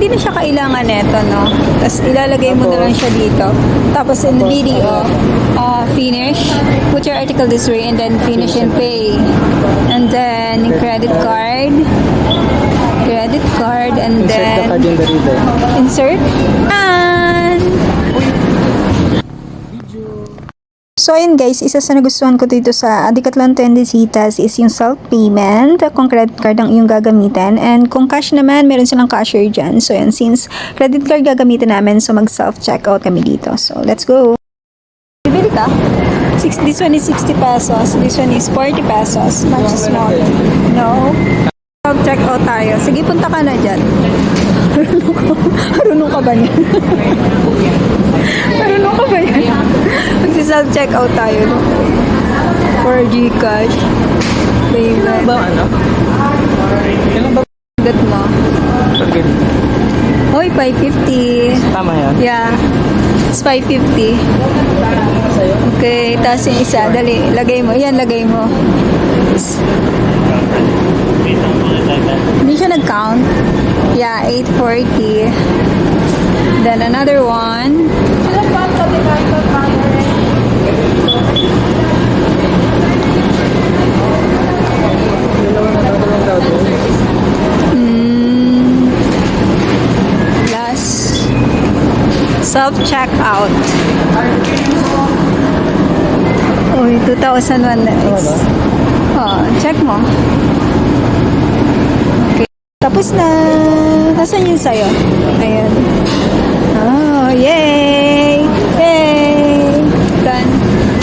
hindi na siya kailangan neto, no? Tapos ilalagay mo na lang siya dito. Tapos in the video, uh, finish, put your article this way, and then finish and pay. And then credit card, credit card, and then insert. And So ayun guys, isa sa nagustuhan ko dito sa Decathlon Tendecitas is yung self-payment, kung credit card ang iyong gagamitin. And kung cash naman, meron silang cashier dyan. So yan, since credit card gagamitin namin, so mag-self-checkout kami dito. So let's go! Bibili ka? Six, this one is 60 pesos. This one is 40 pesos. Much smaller. No? Self-checkout tayo. Sige, punta ka na dyan. Marunong ka, marunong ka ba niyan? Marunong ka ba yan? Magsi-self-checkout tayo. No? For Gcash. Baby. Ba ano? Kailan ba? Gat mo. Forget. Hoy, 550. Tama yan. Yeah. It's 550. Sa'yo? Okay, tapos yung isa. Dali, lagay mo. Yan, lagay mo. Hindi siya nag-count. Yeah, 840. Then another one. Self-checkout. Uy, 2001 na is. Oh, check mo. Okay. Tapos na. Nasaan yung sayo? Ayan.